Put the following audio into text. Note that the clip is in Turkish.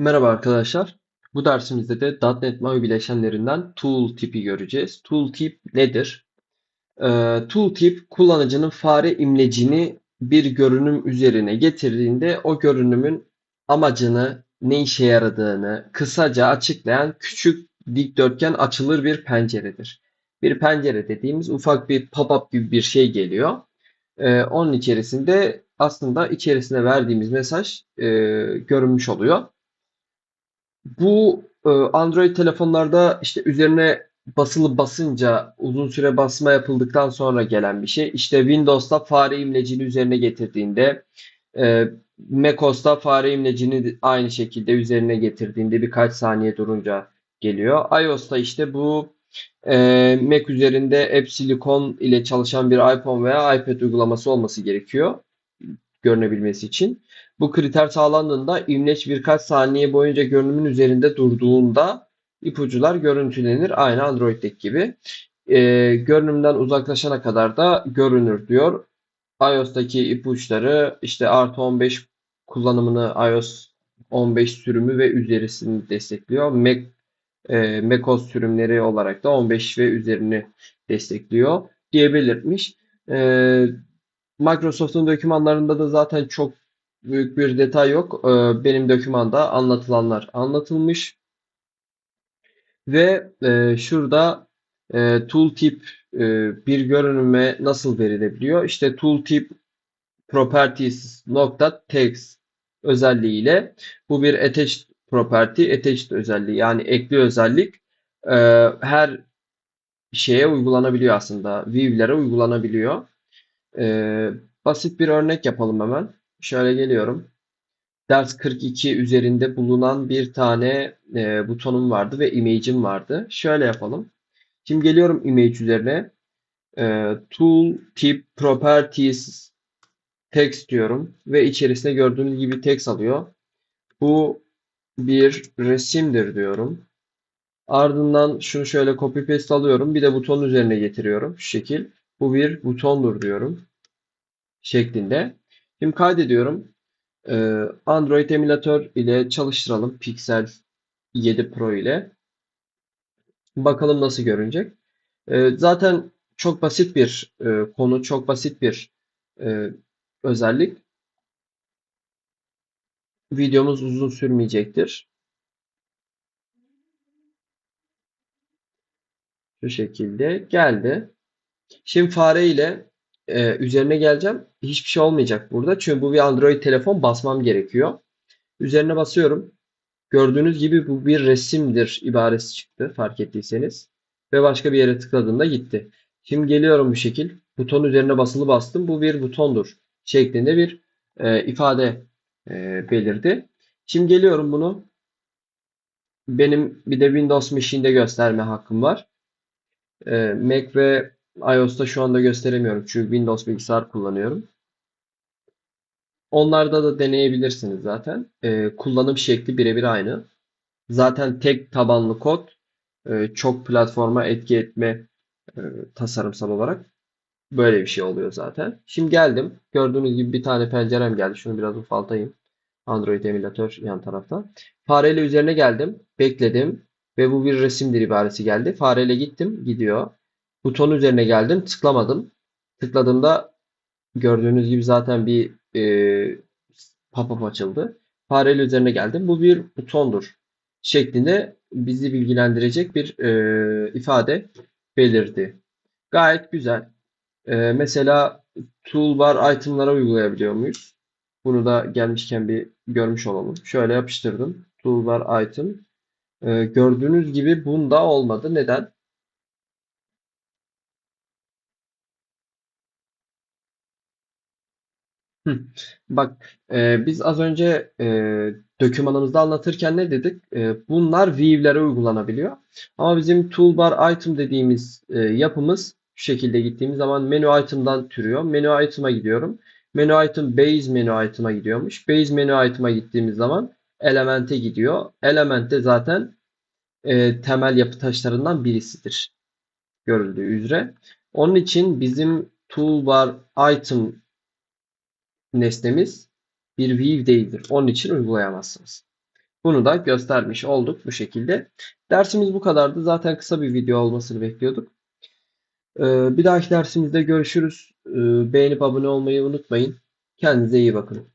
Merhaba arkadaşlar. Bu dersimizde de .NET MAUI bileşenlerinden tooltip'i göreceğiz. Tooltip nedir? Ee, tooltip kullanıcının fare imlecini bir görünüm üzerine getirdiğinde o görünümün amacını, ne işe yaradığını kısaca açıklayan küçük dikdörtgen açılır bir penceredir. Bir pencere dediğimiz ufak bir pop-up gibi bir şey geliyor. Ee, onun içerisinde aslında içerisine verdiğimiz mesaj e, görünmüş oluyor. Bu e, Android telefonlarda işte üzerine basılı basınca uzun süre basma yapıldıktan sonra gelen bir şey. İşte Windows'ta fare imlecini üzerine getirdiğinde, e, macOS'ta fare imlecini aynı şekilde üzerine getirdiğinde birkaç saniye durunca geliyor. iOS'ta işte bu e, Mac üzerinde App Silicon ile çalışan bir iPhone veya iPad uygulaması olması gerekiyor görünebilmesi için. Bu kriter sağlandığında imleç birkaç saniye boyunca görünümün üzerinde durduğunda ipuçlar görüntülenir. Aynı Android'deki gibi. E, görünümden uzaklaşana kadar da görünür diyor. iOS'taki ipuçları işte artı 15 kullanımını iOS 15 sürümü ve üzerisini destekliyor. Mac e, macOS sürümleri olarak da 15 ve üzerini destekliyor diye belirtmiş. E, Microsoft'un dokümanlarında da zaten çok büyük bir detay yok. Ee, benim dokümanda anlatılanlar anlatılmış. Ve e, şurada e, tooltip e, bir görünüme nasıl verilebiliyor? İşte tooltip properties nokta text özelliğiyle bu bir attached property, attached özelliği yani ekli özellik her şeye uygulanabiliyor aslında. View'lere uygulanabiliyor. E, basit bir örnek yapalım hemen. Şöyle geliyorum. Ders 42 üzerinde bulunan bir tane e, butonum vardı ve image'im vardı. Şöyle yapalım. Şimdi geliyorum image üzerine. E, tool tip properties text diyorum ve içerisinde gördüğünüz gibi text alıyor. Bu bir resimdir diyorum. Ardından şunu şöyle copy paste alıyorum. Bir de buton üzerine getiriyorum. Şu şekil. Bu bir butondur diyorum. Şeklinde. Şimdi kaydediyorum. Ee, Android emülatör ile çalıştıralım. Pixel 7 Pro ile. Bakalım nasıl görünecek. Ee, zaten çok basit bir e, konu, çok basit bir e, özellik. Videomuz uzun sürmeyecektir. Şu şekilde geldi. Şimdi fare ile e, üzerine geleceğim. Hiçbir şey olmayacak burada. Çünkü bu bir Android telefon basmam gerekiyor. Üzerine basıyorum. Gördüğünüz gibi bu bir resimdir ibaresi çıktı fark ettiyseniz. Ve başka bir yere tıkladığımda gitti. Şimdi geliyorum bu şekil. Buton üzerine basılı bastım. Bu bir butondur şeklinde bir e, ifade e, belirdi. Şimdi geliyorum bunu. Benim bir de Windows Machine'de gösterme hakkım var. E, Mac ve iOS'ta şu anda gösteremiyorum. Çünkü Windows bilgisayar kullanıyorum. Onlarda da deneyebilirsiniz zaten. Ee, kullanım şekli birebir aynı. Zaten tek tabanlı kod e, çok platforma etki etme e, tasarımsal olarak böyle bir şey oluyor zaten. Şimdi geldim. Gördüğünüz gibi bir tane pencerem geldi. Şunu biraz ufaltayım. Android emülatör yan tarafta. Fareyle üzerine geldim. Bekledim. Ve bu bir resimdir ibaresi geldi. Fareyle gittim. Gidiyor. Buton üzerine geldim. Tıklamadım. Tıkladığımda gördüğünüz gibi zaten bir e, pop-up açıldı. Fareyle üzerine geldim. Bu bir butondur şeklinde bizi bilgilendirecek bir e, ifade belirdi. Gayet güzel. E, mesela toolbar itemlara uygulayabiliyor muyuz? Bunu da gelmişken bir görmüş olalım. Şöyle yapıştırdım. Toolbar item. E, gördüğünüz gibi bunda olmadı. Neden? Bak e, biz az önce e, dokümanımızda anlatırken ne dedik? E, bunlar view'lere uygulanabiliyor. Ama bizim toolbar item dediğimiz e, yapımız şu şekilde gittiğimiz zaman menü item'dan türüyor. Menü item'a gidiyorum. Menü item base menü item'a gidiyormuş. Base menü item'a gittiğimiz zaman elemente gidiyor. Element de zaten e, temel yapı taşlarından birisidir. Görüldüğü üzere. Onun için bizim toolbar item nesnemiz bir view değildir. Onun için uygulayamazsınız. Bunu da göstermiş olduk bu şekilde. Dersimiz bu kadardı. Zaten kısa bir video olmasını bekliyorduk. Ee, Bir dahaki dersimizde görüşürüz. Ee, Beğenip abone olmayı unutmayın. Kendinize iyi bakın.